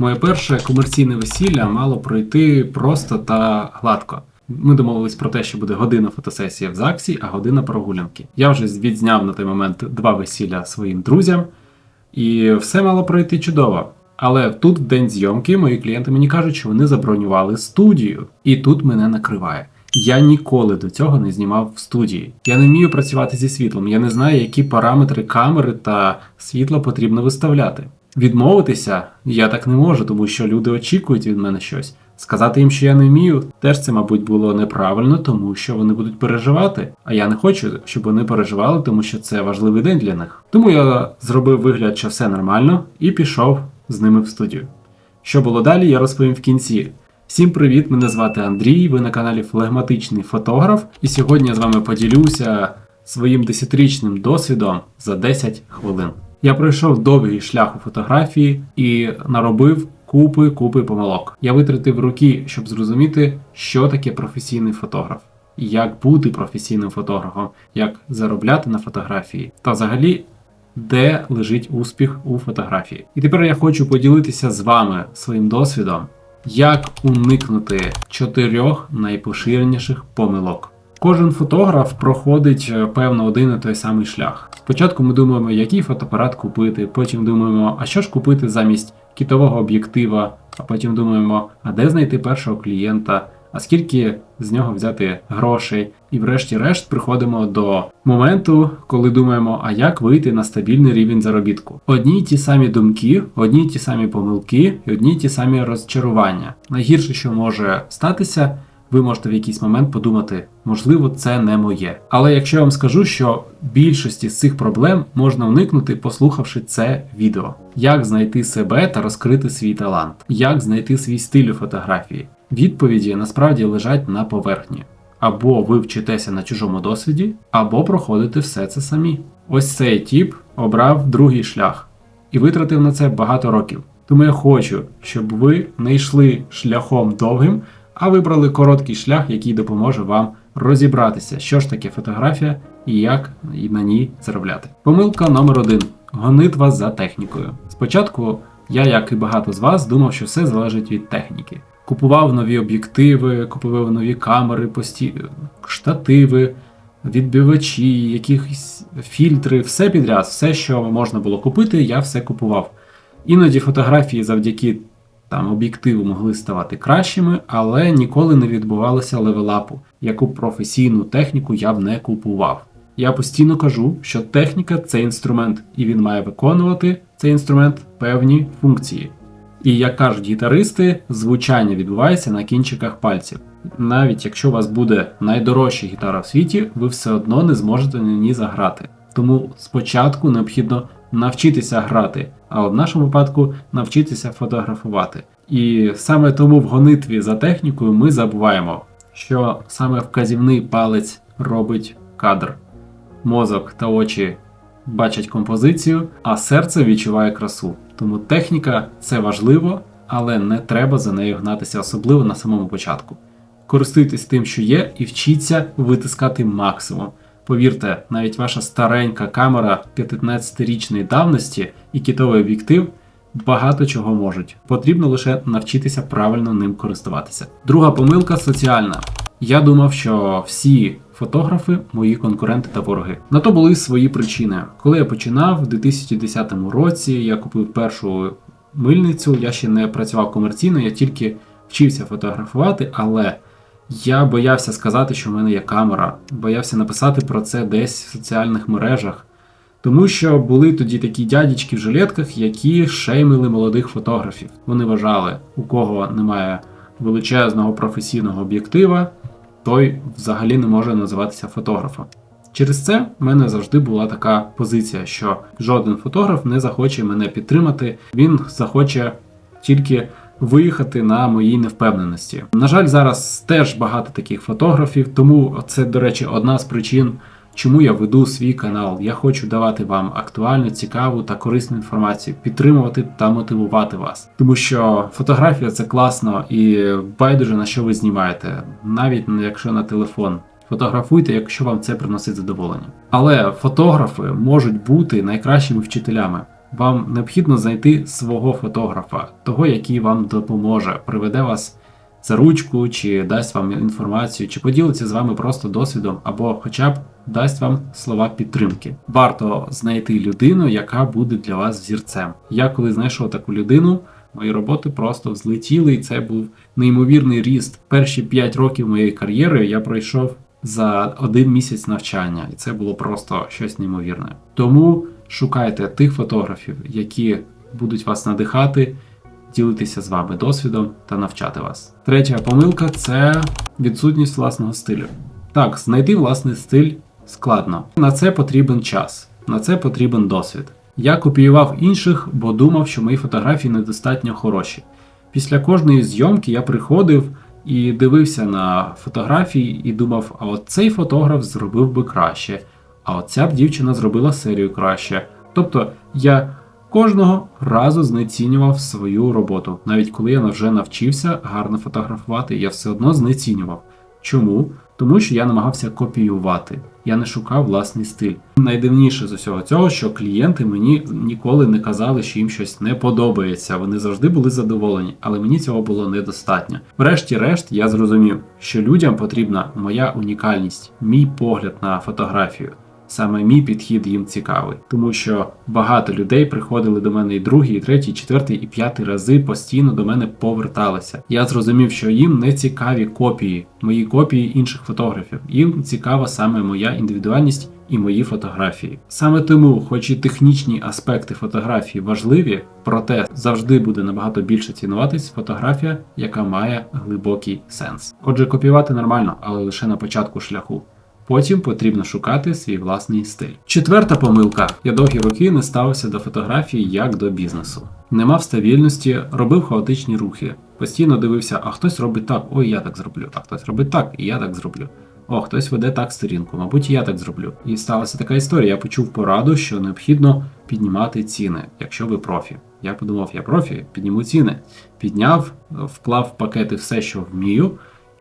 Моє перше комерційне весілля мало пройти просто та гладко. Ми домовились про те, що буде година фотосесії в ЗАГСі, а година прогулянки. Я вже відзняв на той момент два весілля своїм друзям, і все мало пройти чудово. Але тут, в день зйомки, мої клієнти мені кажуть, що вони забронювали студію, і тут мене накриває. Я ніколи до цього не знімав в студії. Я не вмію працювати зі світлом. Я не знаю, які параметри камери та світла потрібно виставляти. Відмовитися я так не можу, тому що люди очікують від мене щось. Сказати їм, що я не вмію, теж це, мабуть, було неправильно, тому що вони будуть переживати. А я не хочу, щоб вони переживали, тому що це важливий день для них. Тому я зробив вигляд, що все нормально, і пішов з ними в студію. Що було далі, я розповім в кінці. Всім привіт! Мене звати Андрій. Ви на каналі Флегматичний фотограф, і сьогодні я з вами поділюся своїм 10-річним досвідом за 10 хвилин. Я пройшов довгий шлях у фотографії і наробив купи купи помилок. Я витратив роки, щоб зрозуміти, що таке професійний фотограф, як бути професійним фотографом, як заробляти на фотографії, та взагалі. Де лежить успіх у фотографії. І тепер я хочу поділитися з вами своїм досвідом, як уникнути чотирьох найпоширеніших помилок. Кожен фотограф проходить е, певно один і той самий шлях. Спочатку ми думаємо, який фотоапарат купити, потім думаємо, а що ж купити замість кітового об'єктива, а потім думаємо, а де знайти першого клієнта, а скільки з нього взяти грошей. І врешті-решт приходимо до моменту, коли думаємо, а як вийти на стабільний рівень заробітку. Одні й ті самі думки, одні й ті самі помилки, і одні й ті самі розчарування. Найгірше, що може статися. Ви можете в якийсь момент подумати, можливо, це не моє. Але якщо я вам скажу, що більшості з цих проблем можна уникнути, послухавши це відео, як знайти себе та розкрити свій талант, як знайти свій стиль у фотографії, відповіді насправді лежать на поверхні. Або ви вчитеся на чужому досвіді, або проходите все це самі. Ось цей тіп обрав другий шлях і витратив на це багато років. Тому я хочу, щоб ви не йшли шляхом довгим а вибрали короткий шлях, який допоможе вам розібратися, що ж таке фотографія і як на ній заробляти. Помилка номер один: гонитва за технікою. Спочатку я, як і багато з вас, думав, що все залежить від техніки. Купував нові об'єктиви, купував нові камери, пості... штативи, відбивачі, якісь фільтри, все підряд, все, що можна було купити, я все купував. Іноді фотографії завдяки там об'єктиви могли ставати кращими, але ніколи не відбувалося левелапу, яку професійну техніку я б не купував. Я постійно кажу, що техніка це інструмент, і він має виконувати цей інструмент певні функції. І як кажуть гітаристи, звучання відбувається на кінчиках пальців. Навіть якщо у вас буде найдорожча гітара в світі, ви все одно не зможете на ній заграти. Тому спочатку необхідно навчитися грати, а в нашому випадку навчитися фотографувати. І саме тому в гонитві за технікою ми забуваємо, що саме вказівний палець робить кадр. Мозок та очі бачать композицію, а серце відчуває красу. Тому техніка це важливо, але не треба за нею гнатися, особливо на самому початку. Користуйтесь тим, що є, і вчіться витискати максимум. Повірте, навіть ваша старенька камера 15-річної давності і кітовий об'єктив багато чого можуть. Потрібно лише навчитися правильно ним користуватися. Друга помилка соціальна. Я думав, що всі фотографи мої конкуренти та вороги. На то були свої причини. Коли я починав в 2010 році, я купив першу мильницю, я ще не працював комерційно, я тільки вчився фотографувати, але. Я боявся сказати, що в мене є камера, боявся написати про це десь в соціальних мережах, тому що були тоді такі дядечки в жилетках, які шеймили молодих фотографів. Вони вважали, у кого немає величезного професійного об'єктива, той взагалі не може називатися фотографом. Через це в мене завжди була така позиція, що жоден фотограф не захоче мене підтримати, він захоче тільки виїхати на моїй невпевненості. На жаль, зараз теж багато таких фотографів, тому це, до речі, одна з причин. Чому я веду свій канал? Я хочу давати вам актуальну, цікаву та корисну інформацію, підтримувати та мотивувати вас. Тому що фотографія це класно і байдуже на що ви знімаєте, навіть якщо на телефон. Фотографуйте, якщо вам це приносить задоволення. Але фотографи можуть бути найкращими вчителями. Вам необхідно знайти свого фотографа, того, який вам допоможе, приведе вас за ручку, чи дасть вам інформацію, чи поділиться з вами просто досвідом, або хоча б дасть вам слова підтримки. Варто знайти людину, яка буде для вас взірцем. Я коли знайшов таку людину, мої роботи просто взлетіли, і це був неймовірний ріст. Перші 5 років моєї кар'єри я пройшов за один місяць навчання, і це було просто щось неймовірне. Тому шукайте тих фотографів, які будуть вас надихати, ділитися з вами досвідом та навчати вас. Третя помилка це відсутність власного стилю. Так, знайти власний стиль складно. На це потрібен час, на це потрібен досвід. Я копіював інших, бо думав, що мої фотографії недостатньо хороші. Після кожної зйомки я приходив і дивився на фотографії і думав, а от цей фотограф зробив би краще, а от ця б дівчина зробила серію краще. Тобто я кожного разу знецінював свою роботу. Навіть коли я вже навчився гарно фотографувати, я все одно знецінював. Чому? Тому що я намагався копіювати, я не шукав власний стиль. Найдивніше з усього цього, що клієнти мені ніколи не казали, що їм щось не подобається. Вони завжди були задоволені, але мені цього було недостатньо. Врешті-решт, я зрозумів, що людям потрібна моя унікальність, мій погляд на фотографію. Саме мій підхід їм цікавий, тому що багато людей приходили до мене і другий, і третій, і четвертий, і п'ятий рази постійно до мене поверталися. Я зрозумів, що їм не цікаві копії, мої копії інших фотографів. Їм цікава саме моя індивідуальність і мої фотографії. Саме тому, хоч і технічні аспекти фотографії важливі, проте завжди буде набагато більше цінуватись фотографія, яка має глибокий сенс. Отже, копіювати нормально, але лише на початку шляху. Потім потрібно шукати свій власний стиль. Четверта помилка: я довгі роки не ставився до фотографії як до бізнесу. Не мав стабільності, робив хаотичні рухи. Постійно дивився, а хтось робить так, ой, я так зроблю, а хтось робить так, і я так зроблю. О, хтось веде так сторінку, мабуть, я так зроблю. І сталася така історія. Я почув пораду, що необхідно піднімати ціни, якщо ви профі. Я подумав, я профі, підніму ціни. Підняв, вклав в пакети все, що вмію,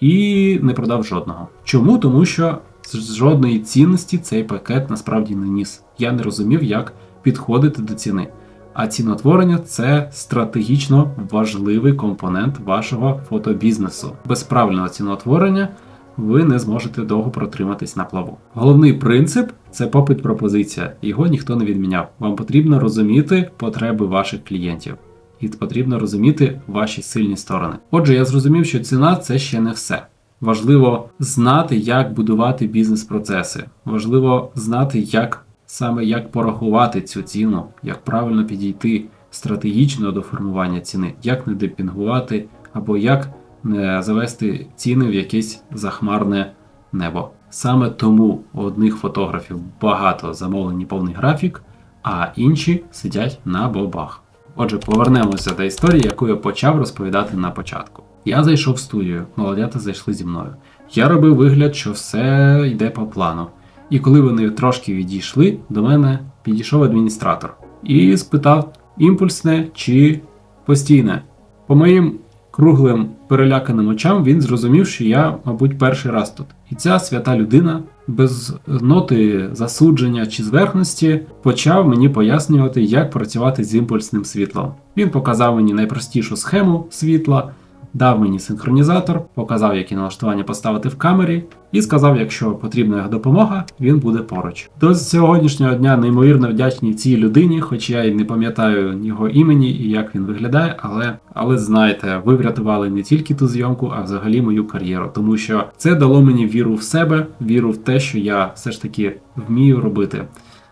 і не продав жодного. Чому? Тому що жодної цінності цей пакет насправді не ніс. Я не розумів, як підходити до ціни. А цінотворення це стратегічно важливий компонент вашого фотобізнесу. Без правильного ціноутворення ви не зможете довго протриматись на плаву. Головний принцип це попит пропозиція. Його ніхто не відміняв. Вам потрібно розуміти потреби ваших клієнтів. І потрібно розуміти ваші сильні сторони. Отже, я зрозумів, що ціна це ще не все. Важливо знати, як будувати бізнес-процеси. Важливо знати, як саме як порахувати цю ціну, як правильно підійти стратегічно до формування ціни, як не депінгувати, або як не завести ціни в якесь захмарне небо. Саме тому у одних фотографів багато замовлені повний графік, а інші сидять на бобах. Отже, повернемося до історії, яку я почав розповідати на початку. Я зайшов в студію, молодята зайшли зі мною. Я робив вигляд, що все йде по плану. І коли вони трошки відійшли, до мене підійшов адміністратор і спитав: імпульсне чи постійне. По моїм круглим переляканим очам він зрозумів, що я, мабуть, перший раз тут. І ця свята людина без ноти засудження чи зверхності почав мені пояснювати, як працювати з імпульсним світлом. Він показав мені найпростішу схему світла дав мені синхронізатор, показав, які налаштування поставити в камері, і сказав, якщо потрібна його допомога, він буде поруч. До сьогоднішнього дня неймовірно вдячний цій людині, хоч я й не пам'ятаю його імені і як він виглядає, але але знайте, ви врятували не тільки ту зйомку, а взагалі мою кар'єру, тому що це дало мені віру в себе, віру в те, що я все ж таки вмію робити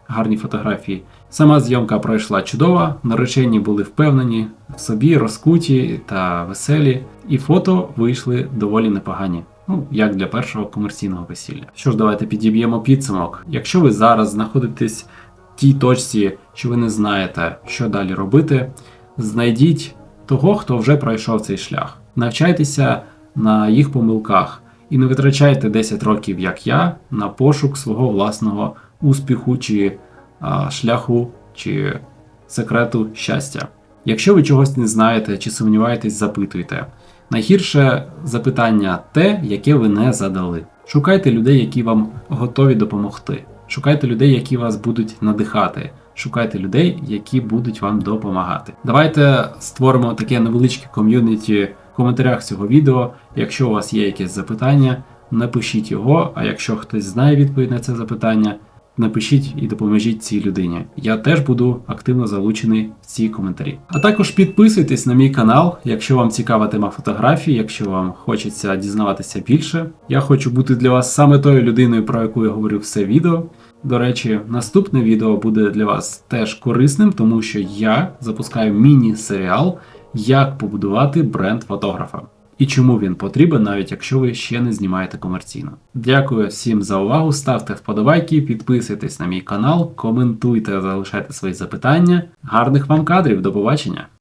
гарні фотографії. Сама зйомка пройшла чудово, наречені були впевнені в собі, розкуті та веселі, і фото вийшли доволі непогані. Ну, як для першого комерційного весілля. Що ж, давайте підіб'ємо підсумок. Якщо ви зараз знаходитесь в тій точці, що ви не знаєте, що далі робити, знайдіть того, хто вже пройшов цей шлях. Навчайтеся на їх помилках і не витрачайте 10 років, як я, на пошук свого власного успіху чи шляху чи секрету щастя. Якщо ви чогось не знаєте чи сумніваєтесь, запитуйте. Найгірше запитання те, яке ви не задали. Шукайте людей, які вам готові допомогти. Шукайте людей, які вас будуть надихати. шукайте людей, які будуть вам допомагати. Давайте створимо таке невеличке ком'юніті в коментарях цього відео. Якщо у вас є якесь запитання, напишіть його. А якщо хтось знає відповідь на це запитання, напишіть і допоможіть цій людині. Я теж буду активно залучений в ці коментарі. А також підписуйтесь на мій канал, якщо вам цікава тема фотографії, якщо вам хочеться дізнаватися більше. Я хочу бути для вас саме тою людиною, про яку я говорю все відео. До речі, наступне відео буде для вас теж корисним, тому що я запускаю міні-серіал, як побудувати бренд фотографа. І чому він потрібен, навіть якщо ви ще не знімаєте комерційно. Дякую всім за увагу. Ставте вподобайки, підписуйтесь на мій канал, коментуйте, залишайте свої запитання. Гарних вам кадрів, до побачення!